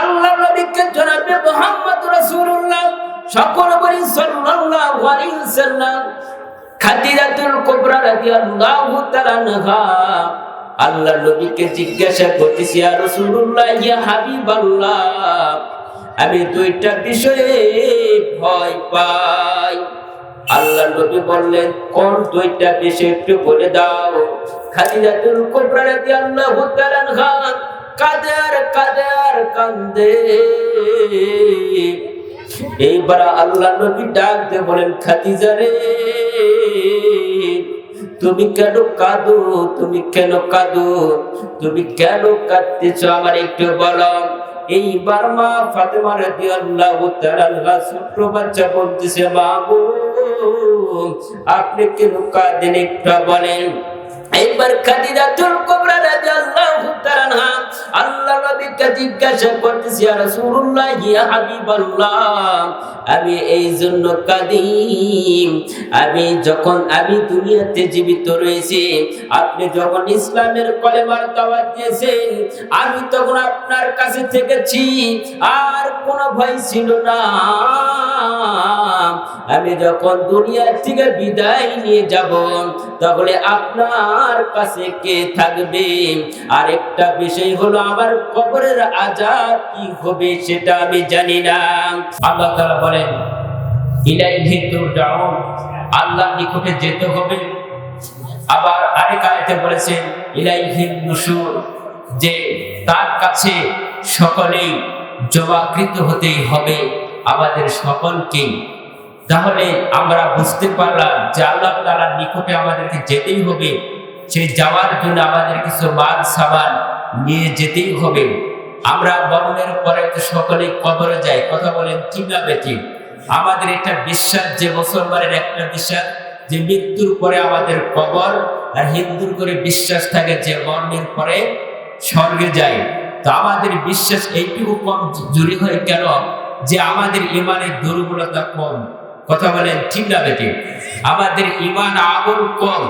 আল্লাহ নবীকে জনাবে মোহাম্মদ রাসূলুল্লাহ, সকল বলি সাল্লাল্লাহু আলাইহি ওয়াসাল্লাম খাদিজাতুল কুবরা রাদিয়াল্লাহু তাআলা আনহা। আল্লাহ নবীকে জিজ্ঞাসা করতেছি, ইয়া রাসূলুল্লাহ, ইয়া হাবিবাল্লাহ, আমি দুইটা বিষয়ে ভয় পাই। আল্লাহ নবী বললেন, কোন দুইটা বিষয় একটু বলে দাও? খাদিজাতুল কুবরা রাদিয়াল্লাহু তাআলা আনহা কাঁদে আর কাঁদে আর কান্দে? এইবার আল্লাহ নবী ডাক দিয়ে বলেন, খাদিজা রে, তুমি কেন কাঁদো? তুমি কেন কাঁদো? তুমি কেন কাঁদতেছ? আমার একটু বলো। এইবার মা ফাতেমা রাদিয়াল্লাহু তাআলা ছোট্ট বাচ্চা বলতেছে মা গো আপনি কেন কাঁদেন একটু বলেন। এইবার খাদিজাতুল কুবরা রাদিয়াল্লাহু তাআলা আল্লাহ নবীকে জিজ্ঞাসা করতেছি, ইয়া রাসূলুল্লাহ, ইয়া হাবিবাল্লাহ, আমি এই জন্য কাঁদি আমি যখন, আমি দুনিয়াতে জীবিত রয়েছি, আপনি যখন ইসলামের কলেমার দাওয়াত দিয়েছেন, আমি তখন আপনার কাছে থেকেছি, আর কোনো ভয় ছিল না। আমি যখন দুনিয়া থেকে বিদায় নিয়ে যাব, তাহলে আপনার কাছে কে থাকবে? আরেকটা বিষয় হলো, আমার কবরের আজাব কি হবে সেটা আমি জানি না। আল্লাহ তাআলা বলেন, ইলাইহি তুরজাউন। আল্লাহ নিকটে যেতে হবে। আবার আরেক আয়াতে বলেছেন ইলাইহি নুশুর। যে তার কাছে সকলেই জবাকৃত হতেই হবে। আমাদের সকলকে তাহলে আমরা বুঝতে পারলাম যে আল্লাহ তাআলার নিকটে আমাদেরকে যেতেই হবে। সেই যাওয়ার জন্য আমাদের কিছু মাল, সামান নিয়ে যেতেই হবে। আমরা মরণের পরে তো সকলেই কবরে যাই। কথা বলেন কীভাবে ঠিক? আমাদের একটা বিশ্বাস যে মুসলমানের একটা বিশ্বাস যে মৃত্যুর পরে আমাদের কবর আর হিন্দুর করে বিশ্বাস থাকে যে মরণের পরে স্বর্গে যায় তো আমাদের বিশ্বাস এইটুকু কম জুড়ি হয় কেন যে আমাদের ইমানের দুর্বলতা কম। কথা বলেন, ঠিক না বেটি আমাদের ইমান আমল কম।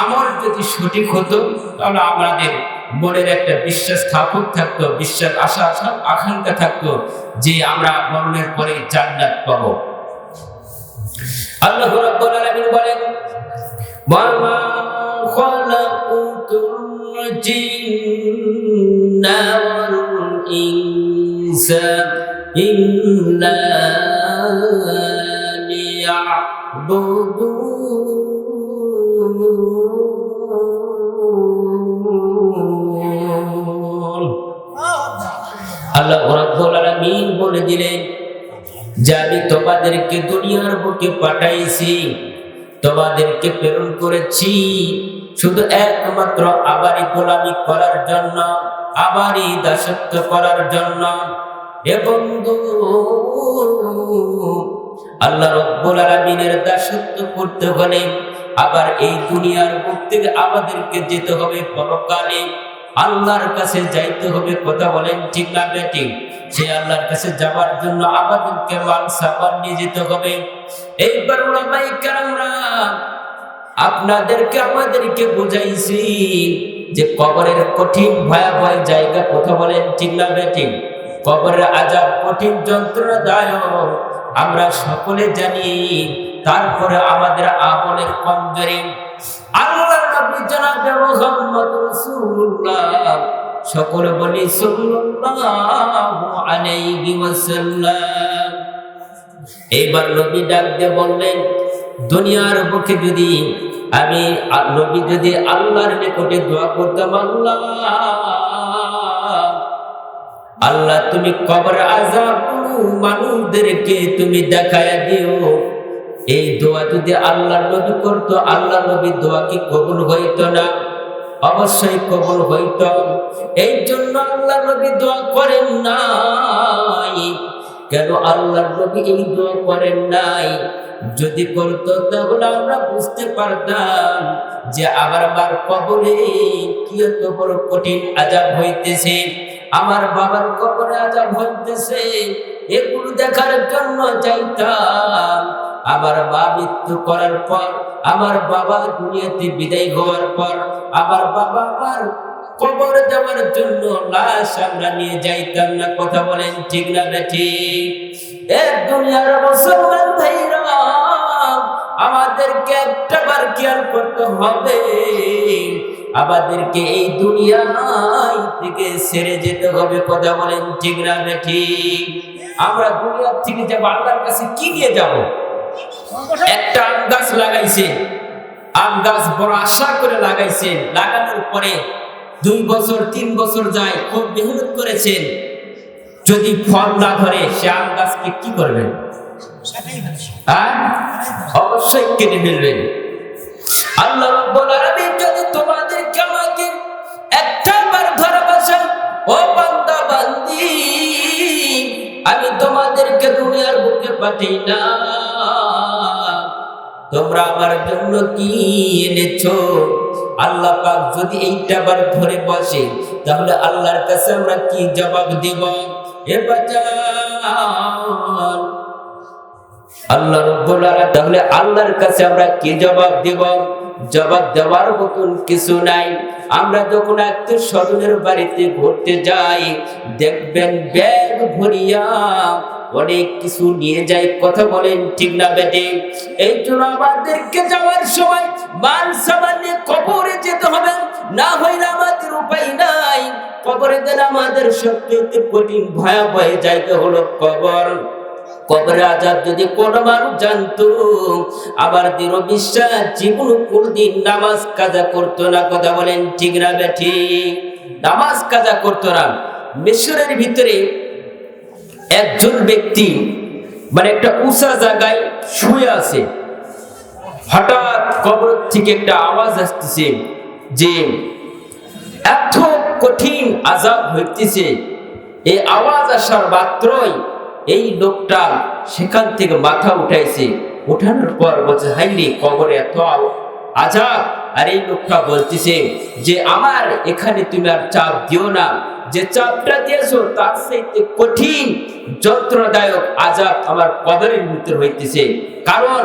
আমল যদি সঠিক হতো, তাহলে আমাদের মনের একটা বিশ্বাস স্থাপক থাকতো, বিশ্বাস আশা আশা, আকাঙ্ক্ষা থাকতো যে আমরা মরণের পরে জান্নাত পাবো। আল্লাহ রাব্বুল আলামিন বলেন, ওয়ামা খালাকুতুল জিন্না ওয়াল ইনসা ইল্লা আল্লাহ রাব্বুল আলামিন বলে দিলেন, যে আমি তোমাদেরকে দুনিয়ার বুকে পাঠাইছি, তোমাদেরকে প্রেরণ করেছি। শুধু একমাত্র আবারই গোলামি করার জন্য আবারই দাসত্ব করার জন্য। এ বন্ধু আল্লাহ রব্বুল আলামিনের দাসত্ব করতে হলে আবার এই দুনিয়ার বুক থেকে আমাদেরকে যেতে হবে পরকালে। আল্লাহর কাছে যাইতে হবে, কথা বলেন ঠিক না বেঠিক। সে আল্লাহর কাছে যাওয়ার জন্য আমাদেরকে মাল সাবান নিয়ে যেতে হবে। এইবার ওলামাই কেরামরা আপনাদেরকে, আমাদেরকে বুঝাইছি যে কবরের কঠিন, ভয়াবহ জায়গা, কথা বলেন ঠিক না বেঠিক। কবরের আজাব কঠিন, যন্ত্রণাদায়ক। আমরা সকলে জানি, তারপরে আমাদের আমলের কমজোরি। আল্লাহ বলি এইবার নবী ডাক দিয়ে বললেন, দুনিয়ার বুকে যদি আমি, নবী যদি আল্লাহর নিকটে দোয়া করতাম, আল্লাহ আল্লাহ, তুমি কবর আজাব মানুষদেরকে তুমি দেখায় দিও। এই দোয়া যদি আল্লাহ নবী করতো, আল্লাহ নবী দোয়া কি কবুল হইতো না? অবশ্যই কবুল হইত। এই জন্য আল্লাহ নবী দোয়া করেন নাই। কেন আল্লাহ নবী এই দোয়া করেন নাই? যদি করতো, তাহলে আমরা বুঝতে পারতাম যে আবার বার কবরে কি এত বড় কঠিন আজাব হইতেছে। আমার বাবার কবরে আজাব হইতেছে, এগুলো দেখার জন্য চাইতাম আমার মা মৃত্যু করার পর, আমার বাবা দুনিয়াতে বিদায় হওয়ার পর, আমার বাবা আমার কবর যাওয়ার জন্য লাশ আমরা নিয়ে যাইতাম না, কথা বলেন ঠিক না বেঠি এক দুনিয়ার মুসলমান ভাইরা, আমাদেরকে একটা বার খেয়াল করতে হবে। আমাদেরকে এই দুনিয়ায় থেকে ছেড়ে যেতে হবে, কথা বলেন ঠিক না বেঠি? আমরা দুনিয়ার থেকে যাব, আল্লাহর কাছে কি নিয়ে যাব? একটা আম গাছ লাগাইছে, আম গাছ বড় আশা করে লাগাইছেন লাগানোর পরে দুই বছর, তিন বছর যায়, খুব মেহনত করেছেন। যদি ফল না ধরে, সে আম গাছকে কি করবেন হ্যাঁ? অবশ্যই কেটে ফেলবেন আল্লাহ যদি তোমরা আমার জন্য কি এনেছো? আল্লাহ পাক যদি এইটা বার ধরে বসে, তাহলে আল্লাহর কাছে আমরা কি জবাব দেব? এ আল্লাহ রব্বুল তাহলে আল্লাহর কাছে আমরা কি জবাব দেব? জবাব দেওয়ার মতন কিছু নাই। আমরা যখন আত্মীয় স্বজনের বাড়িতে ঘুরতে যাই, দেখবেন ব্যাগ ভরিয়া অনেক কিছু নিয়ে যাই কথা বলেন, ঠিক না বেটে এই জন্য আমাদেরকে যাওয়ার সময় মান সামান নিয়ে কবরে যেতে হবে। না হইলে আমাদের উপায় নাই, কবরে গেলে আমাদের সবচেয়ে কঠিন, ভয়াবহ জায়গা হলো কবর। কবরে আজাদ যদি কোনো মানুষ জানতো, আবার দৃঢ় বিশ্বাস, জীবন কোনদিন নামাজ কাজা করতো না, কথা বলেন, ঠিক না বেঠি? নামাজ কাজা করতো না। মিশরের ভিতরে একজন ব্যক্তি মানে একটা উঁচা জায়গায় শুয়ে আছে। হঠাৎ কবর থেকে একটা আওয়াজ আসতেছে যে, এত কঠিন আজাব হইতেছে। এই আওয়াজ আসার মাত্রই এই লোকটা সেখান থেকে মাথা উঠাইছে। উঠানোর পর বলছে হাইরে কবরে এত আজাব আর এই লোকটা বলতেছে যে, আমার এখানে তুমি আর চাপ দিও না। যে চাপটা দিয়েছ তার সাথে কঠিন, যন্ত্রণাদায়ক আজাব আমার কবরের ভিতর হইতেছে কারণ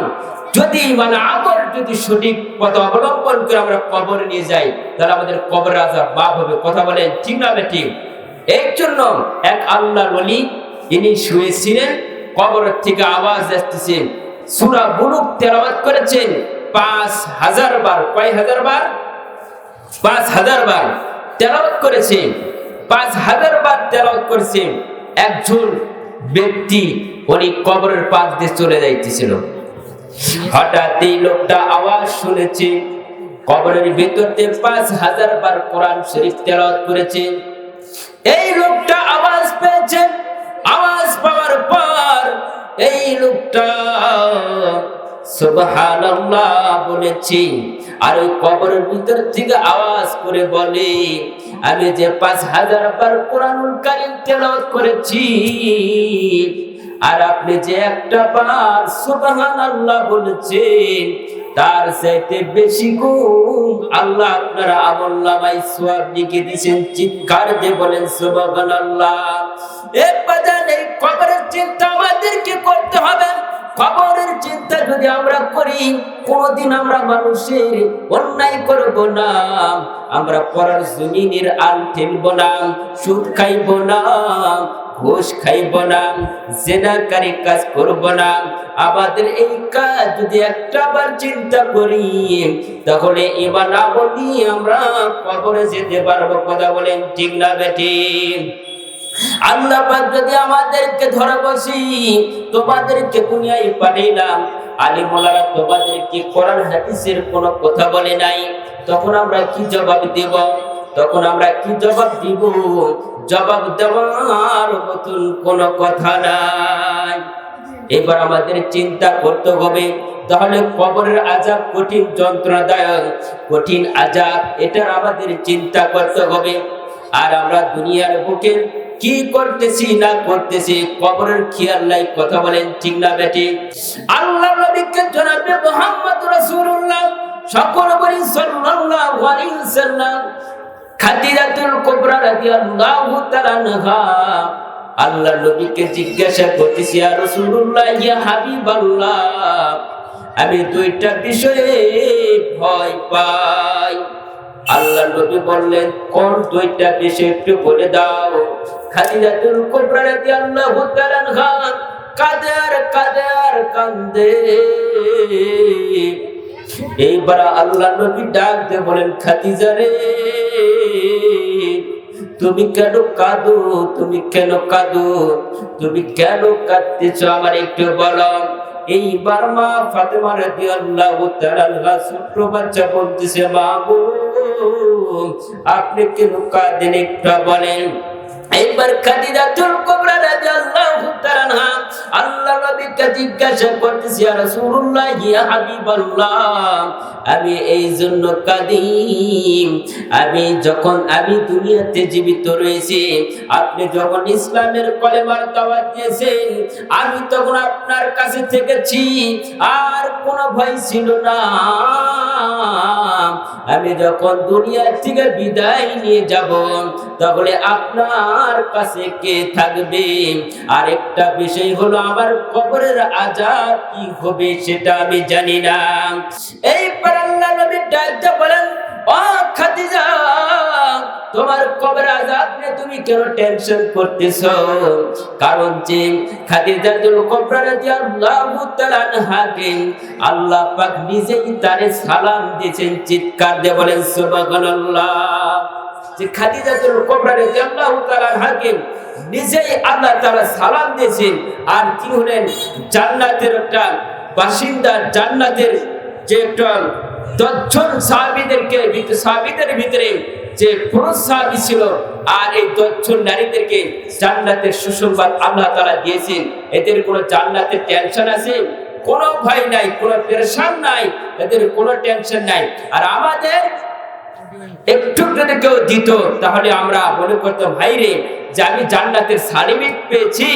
যদি মানে আমল যদি সঠিক পথ অবলম্বন করে আমরা কবরে নিয়ে যাই, তাহলে আমাদের কবর আজাব মাফ হবে। কথা বলেন, ঠিক না ঠিক? এর জন্য এক আল্লাহ বলি ইনি শুয়েছিলেন, কবরের থেকে আওয়াজ আসতেছে। সুরা বুলুক তেলাওয়াত করেছেন, পাঁচ হাজার বার, কয় হাজার বার? পাঁচ হাজার বার তেলাওয়াত করেছে পাঁচ হাজার বার তেলাওয়াত করছে, একজন ব্যক্তি উনি কবরের পাশ দিয়ে চলে যাইতেছিল। হঠাৎ এই লোকটা আওয়াজ শুনেছে, কবরের ভিতরতে পাঁচ হাজার বার কোরআন শরীফ তেলাওয়াত করেছে। এই লোকটা আওয়াজ পেয়েছে, আওয়াজ পাওয়ার পর এই লোকটা সুবহানাল্লাহ বলেছি আর ওই কবরের ভিতর থেকে আওয়াজ করে বলে, আমি যে পাঁচ হাজার বার কোরআনুল কারিম তেলাওয়াত করেছি, আর আপনি যে একটা বার সুবহানাল্লাহ বলেছেন, তার চাইতে বেশি গুণ আল্লাহ আপনার আমল নামায় সওয়াব লিখে দিয়েছেন, চিৎকার দিয়ে বলেন, সুবহানাল্লাহ। এ এই কবরের চিন্তা আমাদেরকে করতে হবে কবরের চিন্তা যদি আমরা করি, কোনদিন আমরা মানুষের অন্যায় করব না। আমরা পড়ার জমিনের আল ঠেলব না, সুদ খাইব না, ঘুষ খাইব না, জেনাকারী কাজ করব না। আমাদের এই কাজ যদি একটা বার চিন্তা করি, তাহলে এবার না বলি আমরা কবরে যেতে পারব। কথা বলেন ঠিক না বেটি আল্লাহ পাক যদি আমাদেরকে ধরে বসি, তোমাদেরকে দুনিয়ায় পাঠাইলাম। আলী মোলারা তোমাদেরকে কোরআন হাদিসের কোনো কথা বলে নাই? তখন আমরা কি জবাব দেব? তখন আমরা কি জবাব দিব? জবাব দেওয়ার মতন কোনো কথা নাই। এবার আমাদের চিন্তা করতে হবে, তাহলে কবরের আজাব কঠিন যন্ত্রণাদায়ক, কঠিন আজাব এটার আমাদের চিন্তা করতে হবে। আর আমরা দুনিয়ার বুকে কি করতেছি, না করতেছি, কবরের খেয়াল নাই, কথা বলেন ঠিক না বেটি? আল্লাহ নবীকে জনাবে মোহাম্মদ রাসূলুল্লাহ সকল বলি সাল্লাল্লাহু আলাইহি ওয়াসাল্লাম। খাদিজাতুল কুবরা রাদিয়াল্লাহু তাআলা আনহা। আল্লাহ নবীকে জিজ্ঞাসা করতেছি আর রাসূলুল্লাহ, ইয়া হাবিবাল্লাহ, আমি দুইটা বিষয়ে ভয় পাই। আল্লাহ নবী বললেন, কোন দুইটা বিষয় একটু বলে দাও। খাদিজাতুল কুবরা রাদিয়াল্লাহু তাআলা আনহা কাদের কাদের কান্দে। এইবার আল্লাহ নবী ডাক দিয়ে বলেন, খাদিজা রে, তুমি কেন কাঁদো? তুমি কেন কাঁদো? তুমি কেন কাঁদতেছ? আমার একটু বলো। এইবার মা ফাতেমা রাদিয়াল্লাহু তাআলা ছোট্ট বাচ্চা বলতেছে, মা গো, আপনি কেন কাঁদেন? একটু বলেন। আমি এই জন্য কাঁদি আমি যখন, আমি দুনিয়াতে জীবিত রয়েছি, আপনি যখন ইসলামের কলেমার দাওয়াত দিয়েছেন, আমি তখন আপনার কাছে থেকেছি, আর কোনো ভয় ছিল না। আমি যখন দুনিয়ার থেকে বিদায় নিয়ে যাব, তাহলে আপনার কাছে কে থাকবে? আর একটা বিষয় হলো, আমার কবরের আজাব কি হবে সেটা আমি জানি না। এই পারাল্লা নবী ডাকতে বলেন, ও খাদিজা তোমার কবর আজাদ নিয়ে তুমি কেন টেনশন করতেছ? কারণ যে খাদিজাতুল কুবরা রাদিয়াল্লাহু তাআলা আনহাকে আল্লাহ পাক নিজেই তারে সালাম দিয়েছেন, চিৎকার দিয়ে বলেন, সুবহানাল্লাহ। যে খাদিজাতুল কুবরা রাদিয়াল্লাহু তাআলা আনহাকে নিজেই আল্লাহ তাআলা সালাম দিয়েছেন, আর কি হলেন জান্নাতের একটা বাসিন্দা, জান্নাতের যে একটা দশজন সাহাবীদেরকে, সাহাবীদের ভিতরে যে পুরুষ সাহাবী ছিল আর এই দশজন নারীদেরকে জান্নাতের সুসংবাদ আল্লাহ তাআলা দিয়েছেন। এদের কোনো জান্নাতের টেনশন আছে? কোনো ভয় নাই, কোনো পেরেশান নাই, এদের কোনো টেনশন নাই। আর আমাদের একটু যদি কেউ দিত, তাহলে আমরা মনে করতাম ভাই রে যে আমি জান্নাতের সার্টিফিকেট পেয়েছি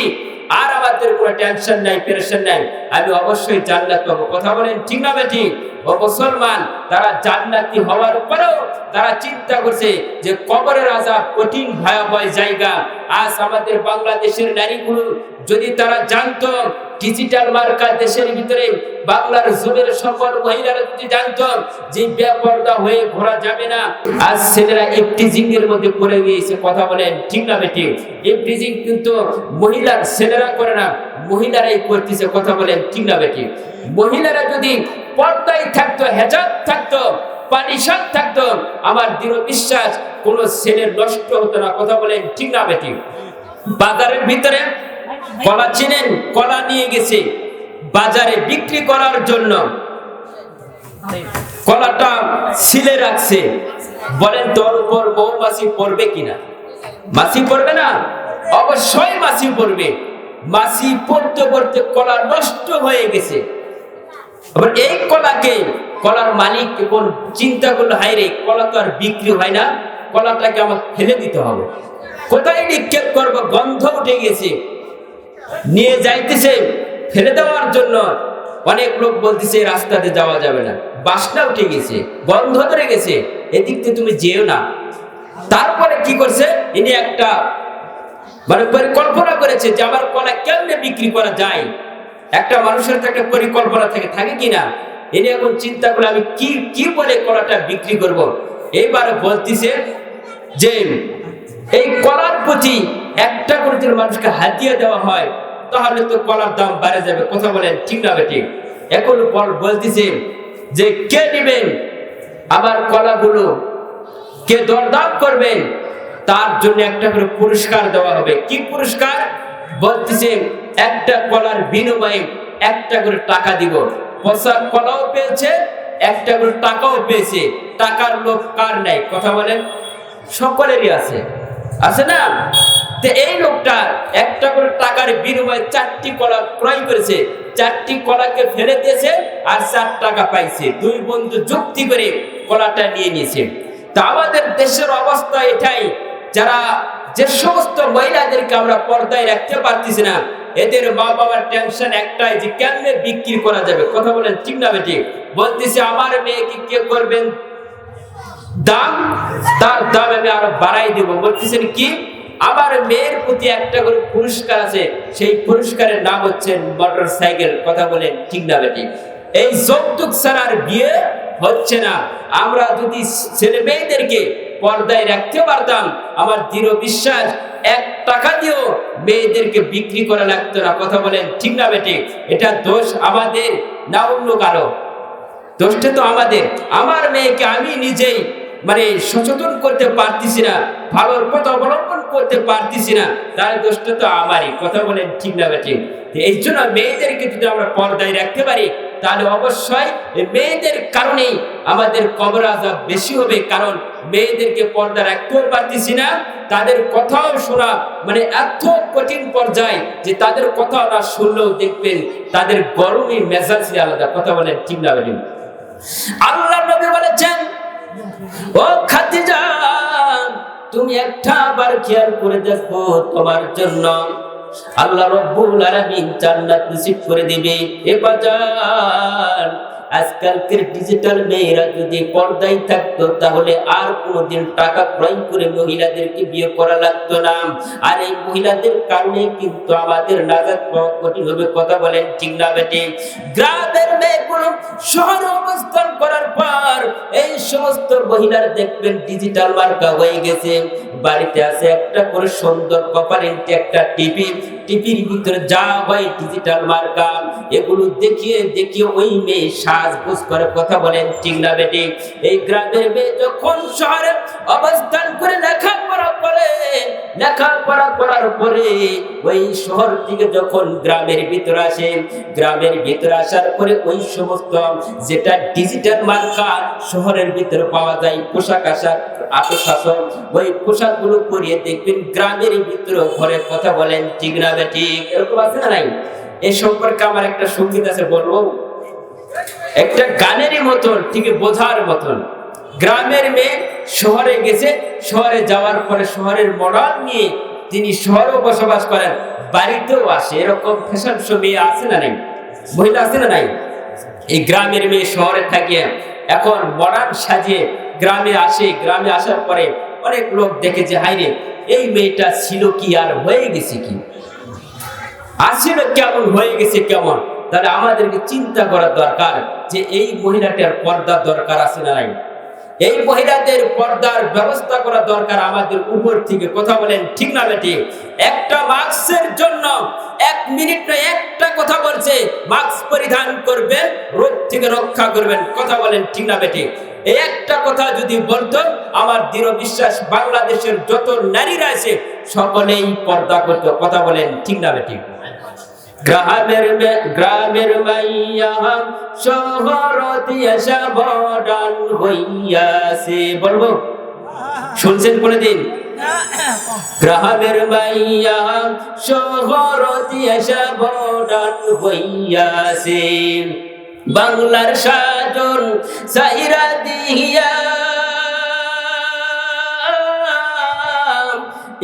আর আমাদের কোনো টেনশন নাই প্রেশন নাই। আমি অবশ্যই জান্নাত পাবো। কথা বলেন ঠিক না বেটি ও মুসলমান, তারা জান্নাতি হওয়ার পরেও তারা চিন্তা করছে যে কবরের আজাব কঠিন, ভয়াবহ জায়গা। আজ আমাদের বাংলাদেশের নারীগুলো যদি তারা জানতো ডিজিটাল মার্কা দেশের ভিতরে বাংলার জুমের সকল মহিলারা যদি জানতো যে বেপর্দা হয়ে ঘোরা যাবে না। আজ ছেলেরা ইফটিজিং এর মধ্যে পড়ে গিয়েছে, কথা বলেন, ঠিক না বেটি ইফটিজিং কিন্তু মহিলার ছেলেরা করে না, মহিলারাই করতেছে, কথা বলেন, ঠিক না বেটি মহিলারা যদি পর্দায় থাকতো, হেজাব থাকতো, পানিশান থাকতো, আমার দৃঢ় বিশ্বাস কোন ছেলে নষ্ট হতো না, কথা বলেন, ঠিক না বেটি বাজারের ভিতরে কলা চিনেন, কলা নিয়ে গেছে। বাজারে বিক্রি করার জন্য কলাটা সিলে রাখছে। বলেন তোর উপর মৌমাছি পড়বে কিনা? মাছি পড়বে না? অবশ্যই মাছি পড়বে। মাছি পড়তে পড়তে কলা নষ্ট হয়ে গেছে। আবার এই কলাকে, কলার মালিক কোন চিন্তা করল হাই রে, কলা তো আর বিক্রি হয় না। কলাটাকে আমার ফেলে দিতে হবে। কোথায় নিক্ষেপ করব? গন্ধ উঠে গেছে। নিয়ে যাইতেছে, ফেলে দেওয়ার জন্য অনেক লোক বলতেছে, রাস্তাতে যাওয়া যাবে না। বাসটা উঠে গেছে গন্ধ ধরে গেছে, এদিক থেকে তুমি যেও না। তারপরে কি করছে? ইনি একটা মানে পরিকল্পনা করেছে যে আমার কলা কেমনে বিক্রি করা যায়? একটা মানুষের তো একটা পরিকল্পনা থাকে থাকে কিনা? এনে এখন চিন্তা করে আমি কি কি বলে কলাটা বিক্রি করব। এইবার বলতেছে যে, এই কলার প্রতি একটা করে যদি মানুষকে হাতিয়ে দেওয়া হয়, তাহলে তো কলার দাম বাড়ে যাবে। কথা বলেন, ঠিক না ঠিক এখন বল, বলতেছে যে কে নেবেন আমার কলাগুলো কে দরদাম করবেন তার জন্য একটা করে পুরস্কার দেওয়া হবে। কি পুরস্কার? বলতেছে, একটা কলার বিনিময়ে একটা করে টাকা দিব। পয়সা কলাও পেয়েছে, একটা করে টাকাও পেয়েছে। টাকার লোক কার নাই? কথা বলেন, সকলেরই আছে। আছে না? তো এই লোকটা একটা করে টাকার বিনিময়ে চারটি কলা ক্রয় করেছে, চারটি কলাকে ফেলে দিয়েছে আর চার টাকা পাইছে। দুই বন্ধু যুক্তি করে কলাটা নিয়ে নিয়েছে। তা আমাদের দেশের অবস্থা এটাই, যারা যে সমস্ত মহিলাদেরকে আমরা পর্দায় রাখতে পারতেছি না, এদের মা বাবার টেনশন একটাই যে কেমনে বিক্রি করা যাবে? কথা বলেন ঠিক না বেটি বলতেছে, আমার মেয়েকে কে করবেন? দাম? তার দাম আমি আরও বাড়াই দেব। বলতেছেন কি? আমার মেয়ের প্রতি একটা করে পুরস্কার আছে, সেই পুরস্কারের নাম হচ্ছে মোটর সাইকেল কথা বলেন ঠিক না এই যৌতুক ছাড়ার বিয়ে হচ্ছে না। আমরা যদি ছেলে মেয়েদেরকে পর্দায় রাখতে পারতাম, আমার দৃঢ় বিশ্বাস, এক টাকা দিয়েও মেয়েদেরকে বিক্রি করা লাগতো না। কথা বলেন ঠিক না বেটে? এটা দোষ আমাদের না অন্য কারও? দোষটা তো আমাদের। আমার মেয়েকে আমি নিজেই মানে সচেতন করতে পারতেছি না। ভালোর পথ অবলম্বন করতে পারতেছি না। তার দোষটা তো আমারই। কথা বলেন ঠিক না বেঠিক এই জন্য মেয়েদেরকে যদি আমরা পর্দায় রাখতে পারি, তাহলে অবশ্যই মেয়েদের কারণেই আমাদের কবর আজাব বেশি হবে। কারণ মেয়েদেরকে পর্দা রাখতেও পারতেছি না। তাদের কথাও শোনা মানে এত কঠিন পর্যায়ে যে তাদের কথা না শুনলেও দেখবেন তাদের গরমই মেজাজই আলাদা। কথা বলেন ঠিক না বেঠিক আল্লাহ নবী বলেছেন, ও খাদিজা তুমি একটা বার খেয়াল করে দেখো তোমার জন্য। আল্লাহ রব্বুল আলামিন জান্নাত নসিব করে দিবে। এ বাজার আজকালকের ডিজিটাল মেয়েরা যদি পর্দায় থাকতো, তাহলে আর কোনোদিন টাকা ক্রয় করে মহিলাদেরকে বিয়ে করা লাগতো না। আর এই মহিলাদের কারণে কিন্তু আমাদের নাজাত কঠিন হবে, কথা বলেন ঠিক না বেটে? গ্রামের মেয়েগুলো শহরে অবস্থান করার পর এই সমস্ত মহিলার দেখবেন ডিজিটাল মার্কা হয়ে গেছে। বাড়িতে আছে একটা করে সুন্দর কপালেন্ট একটা টিভি টিভির ভিতরে যা হয় ডিজিটাল মার্কা এগুলো দেখিয়ে দেখিয়ে ওই মেয়ে সাজগোজ করে কথা বলেন, ঠিক না বেটি? এই গ্রামের মেয়ে যখন শহরে অবস্থান করে লেখাপড়া করে, লেখাপড়া করার পরে ওই শহর থেকে যখন গ্রামের ভিতরে আসে, গ্রামের ভিতরে আসার পরে ওই সমস্ত যেটা ডিজিটাল মার্কা শহরের ভিতরে পাওয়া যায়, পোশাক আশাক আশাসন ওই পোশাকগুলো পরিয়ে দেখবেন গ্রামের ভিতরে ঘরে কথা বলেন, ঠিক না ঠিক এরকম আছে না নাই? এই সম্পর্কে আমার একটা সংগীত আছে, বলব। একটা গানেরই মতন, ঠিক বোঝার মতন। গ্রামের মেয়ে শহরে গেছে, শহরে যাওয়ার পরে শহরের মডাল নিয়ে তিনি শহরেও বসবাস করেন, বাড়িতেও আসে। এরকম ফ্যাশন শো মেয়ে আছে না নাই? মহিলা আছে না নাই? এই গ্রামের মেয়ে শহরে থাকে। এখন মডার্ন সাজিয়ে গ্রামে আসে। গ্রামে আসার পরে অনেক লোক দেখে যে হাইরে এই মেয়েটা ছিল কি আর হয়ে গেছে কি? আসছিল কেমন, হয়ে গেছে কেমন, তাহলে আমাদেরকে চিন্তা করা দরকার যে এই মহিলাটার পর্দার দরকার আছে না নাই। এই মহিলাদের পর্দার ব্যবস্থা করা দরকার আমাদের উপর থেকে, কথা বলেন ঠিক না বেটি একটা মাস্কের জন্য এক মিনিট না একটা কথা বলছে, মাস্ক পরিধান করবেন, রোগ থেকে রক্ষা করবেন, কথা বলেন ঠিক না বেটি একটা কথা যদি বলতো, আমার দৃঢ় বিশ্বাস, বাংলাদেশের যত নারীরা আছে, সকলেই পর্দা করতো, কথা বলেন ঠিক না বেটি গ্রামের গ্রামের মাইয়া শহরতি এসা বডান হইয়াছে বলব। শুনছেন কোনদিন গ্রামের মাইয়া শহরতি এসা বডান হইয়াছে বাংলার সাজন সাইরা দিয়া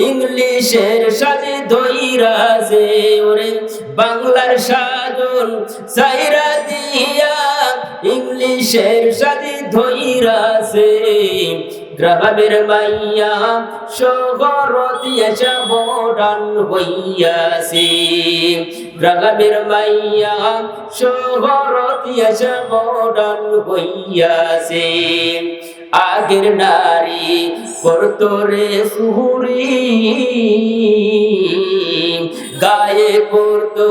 ইংলিশের সাজে ধইরাছে ওরে বাংলার সাজন সাইরা দিয়া ইংলিশের সাজে ধইরাছে গ্রামের মাইয়া শহরতি এসা মডান হইয়াছে। গ্রামের মাইয়া শহরতি এসা মডান হইয়াছে। আগের নারী করতরে সুহুরি। গায়ে করতো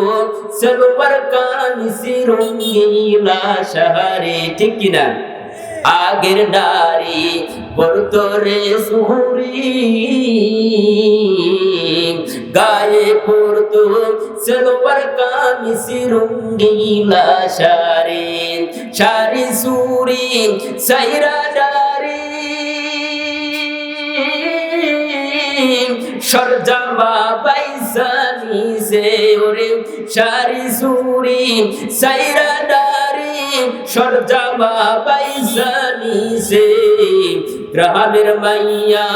সেলবার কানিসি রঙ্গিলা সাহারে, ঠিক কিনা? আগের নারী করতরে সুহুরি। গায়ে পড়তো সেলবার কামিসি রঙ্গিলা শাড়ি শাড়ি সুরি সাইরা সরজামা বাইসানি সে ওরে শাড়ি সুরি সাইরা ডারি সরজামা বাইসানি সে গ্রামের মাইয়া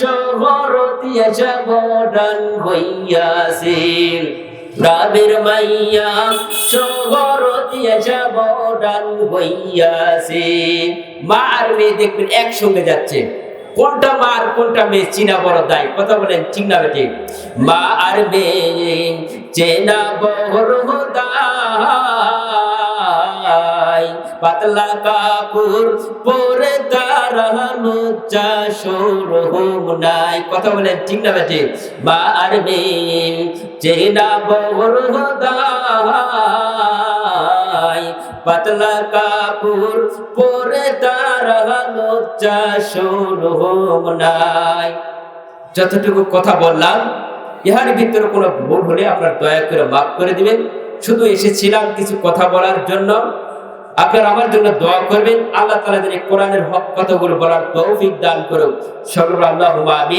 শহরতি এসা মডান হইয়াছে। গ্রামের মাইয়া শহরতি এসা মডান হইয়াছে। মা আর মেয়ে দেখবেন একসঙ্গে যাচ্ছে। কোনটা মা আর কোনটা মেয়ে চিনা বড় দায়? কথা বলেন, ঠিক না বেটি মা আর মেয়ে চেনা বড় দায়। পাতলা কাপড় পরে তার লজ্জা শোরুম নাই। কথা বলেন, ঠিক না বেটে মা আর মেয়ে চেনা বহর হদাই পাতলা কাপড় পরে তার লজ্জা শোরুম নাই। যতটুকু কথা বললাম, ইহার ভিতরে কোনো ভুল হলে আপনার দয়া করে মাফ করে দিবেন। শুধু এসেছিলাম কিছু কথা বলার জন্য। আপনার আমার জন্য দোয়া করবেন। আল্লাহ তালা যেন কোরআনের হক কথাগুলো বলার তৌফিক দান করুক। সর্ব আল্লাহ আমি